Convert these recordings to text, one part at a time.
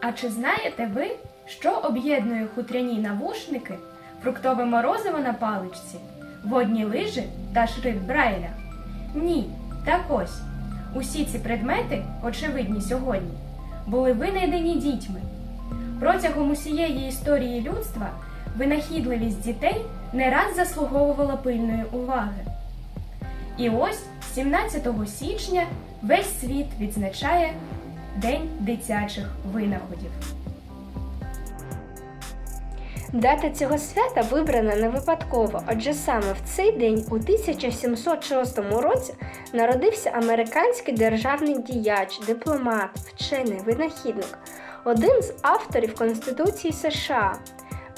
А чи знаєте ви, що об'єднує хутряні навушники, фруктове морозиво на паличці, водні лижі та шрифт Брайля? Ні, так ось. Усі ці предмети, очевидні сьогодні, були винайдені дітьми. Протягом усієї історії людства винахідливість дітей не раз заслуговувала пильної уваги. І ось 17 січня весь світ відзначає День дитячих винаходів. Дата цього свята вибрана не випадково, адже саме в цей день у 1706 році народився американський державний діяч, дипломат, вчений, винахідник, один з авторів Конституції США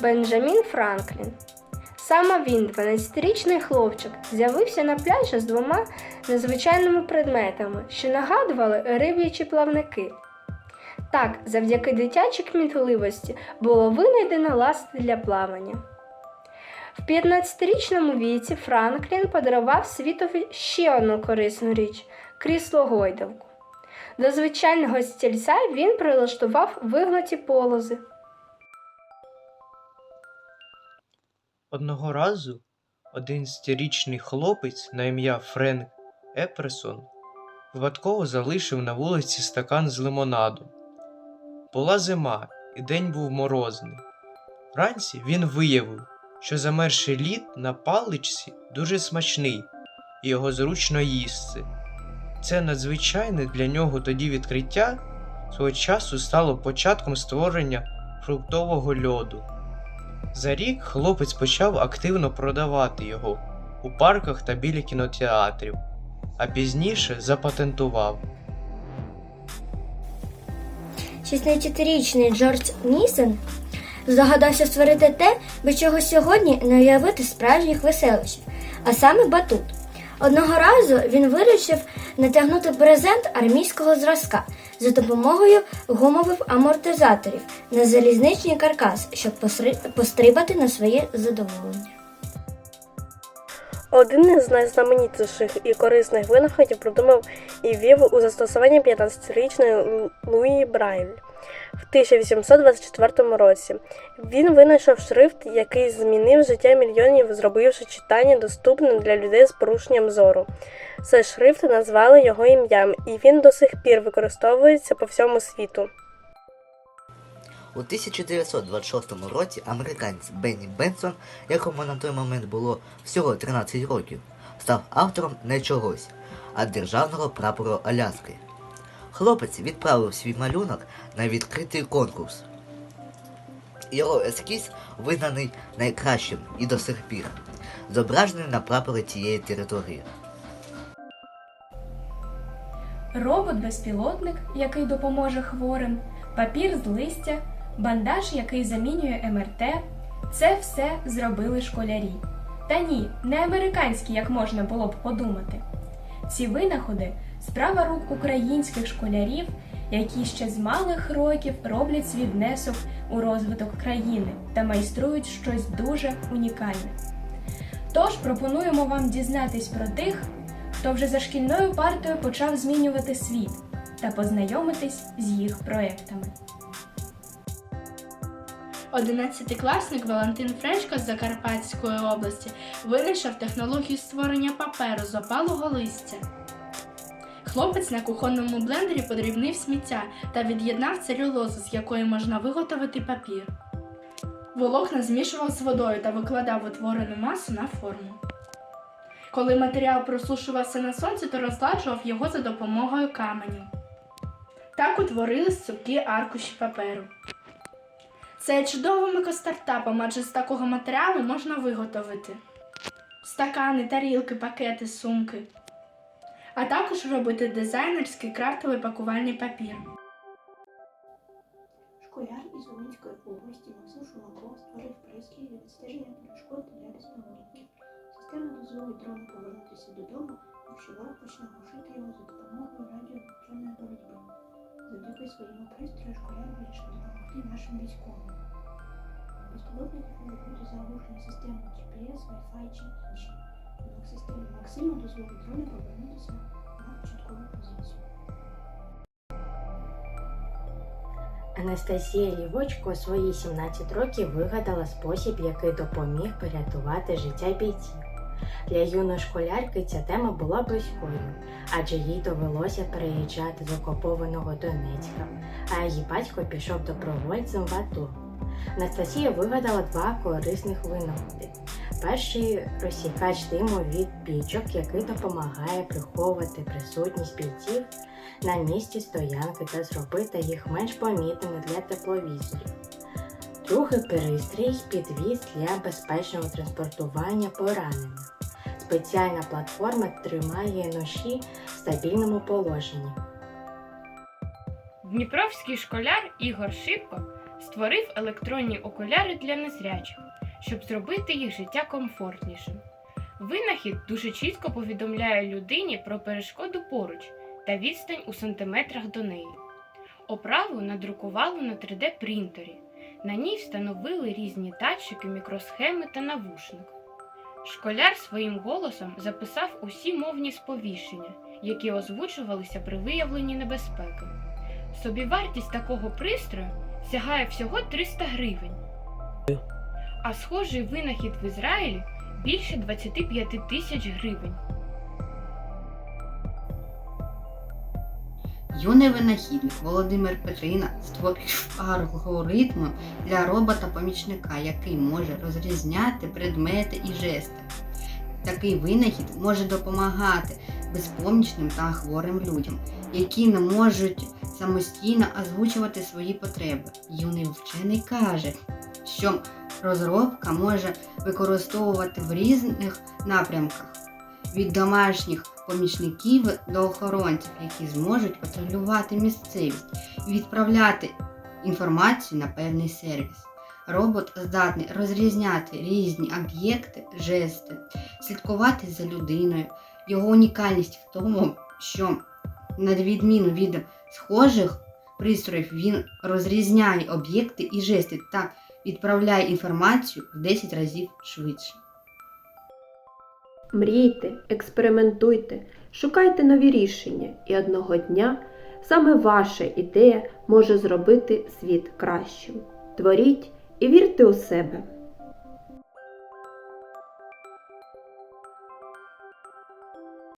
Бенджамін Франклін. Саме він, 12-річний хлопчик, з'явився на пляжі з двома незвичайними предметами, що нагадували риб'ячі плавники. Так, завдяки дитячій кмітливості було винайдено ласти для плавання. В 15-річному віці Франклін подарував світові ще одну корисну річ крісло гойдалку. До звичайного стільця він прилаштував вигнуті полози. Одного разу один стирічний хлопець на ім'я Френк Еперсон випадково залишив на вулиці стакан з лимонадом. Була зима, і день був морозний. Вранці він виявив, що замерший лід на паличці дуже смачний і його зручно їсти. Це надзвичайне для нього тоді відкриття свого часу стало початком створення фруктового льоду. За рік хлопець почав активно продавати його у парках та біля кінотеатрів, а пізніше запатентував. 16-річний Джордж Нісон здогадався створити те, без чого сьогодні не уявити справжніх веселищів, а саме батут. Одного разу він вирішив натягнути брезент армійського зразка за допомогою гумових амортизаторів на залізничний каркас, щоб пострибати на своє задоволення. Один із найзнаменітіших і корисних винаходів придумав і ввів у застосування 15-річний Луї Брайль в 1824 році. Він винайшов шрифт, який змінив життя мільйонів, зробивши читання доступним для людей з порушенням зору. Цей шрифт назвали його ім'ям, і він до сих пір використовується по всьому світу. У 1926 році американець Бенні Бенсон, якому на той момент було всього 13 років, став автором не чогось, а державного прапору Аляски. Хлопець відправив свій малюнок на відкритий конкурс. Його ескіз визнаний найкращим і до сих пір, зображений на прапорі цієї території. Робот-безпілотник, який допоможе хворим, папір з листя, бандаж, який замінює МРТ це все зробили школярі. Та ні, не американські, як можна було б подумати. Ці винаходи справа рук українських школярів, які ще з малих років роблять свій внесок у розвиток країни та майструють щось дуже унікальне. Тож пропонуємо вам дізнатись про тих, хто вже за шкільною партою почав змінювати світ та познайомитись з їх проектами. Одинадцятикласник Валентин Фречко з Закарпатської області винайшов технологію створення паперу з опалого листя. Хлопець на кухонному блендері подрібнив сміття та від'єднав целюлозу, з якої можна виготовити папір. Волокна змішував з водою та викладав утворену масу на форму. Коли матеріал просушувався на сонці, то розладжував його за допомогою каменю. Так утворились цупкі аркуші паперу. Це є чудовим адже з такого матеріалу можна виготовити стакани, тарілки, пакети, сумки, а також робити дизайнерський крафтовий пакувальний папір. Школяр із Волинської області Максим Шумаков створив прискій для відстеження перешкод для безпілотників. Система дозволить дрону повернутися додому, якщо ворог почне глушити його за допомогою радіоелектронної боротьби. Завдяки своєму пристрою школяр вирішив допомогти нашим військовим. Безпілотники можуть бути заглушені системою GPS, Wi-Fi чи інші. Однак система Максима дозволить дрону повернутися на початкову позицію. Анастасія Лівочко свої 17 років вигадала спосіб, який допоміг порятувати життя бійців. Для юної школярки ця тема була близькою, адже їй довелося переїжджати з окупованого Донецька, а її батько пішов добровольцем в АТО. Анастасія вигадала два корисних винаходи. Перший розсікач диму від пічок, який допомагає приховувати присутність бійців на місці стоянки та зробити їх менш помітними для тепловізорів. Другий пристрій підвіз для безпечного транспортування поранених. Спеціальна платформа тримає ноші в стабільному положенні. Дніпровський школяр Ігор Шипко створив електронні окуляри для незрячих, щоб зробити їх життя комфортнішим. Винахід дуже чітко повідомляє людині про перешкоду поруч та відстань у сантиметрах до неї. Оправу надрукували на 3D принтері. На ній встановили різні датчики, мікросхеми та навушник. Школяр своїм голосом записав усі мовні сповіщення, які озвучувалися при виявленні небезпеки. Собівартість такого пристрою сягає всього 300 гривень. А схожий винахід в Ізраїлі більше 25 тисяч гривень. Юний винахідник Володимир Петрина створив алгоритм для робота-помічника, який може розрізняти предмети і жести. Такий винахід може допомагати безпомічним та хворим людям, які не можуть самостійно озвучувати свої потреби. Юний вчений каже, що розробка може використовувати в різних напрямках від домашніх помічників до охоронців, які зможуть патрулювати місцевість і відправляти інформацію на певний сервіс. Робот здатний розрізняти різні об'єкти, жести, слідкувати за людиною. Його унікальність в тому, що, на відміну від схожих пристроїв, він розрізняє об'єкти і жести та відправляє інформацію в 10 разів швидше. Мрійте, експериментуйте, шукайте нові рішення, і одного дня саме ваша ідея може зробити світ кращим. Творіть і вірте у себе.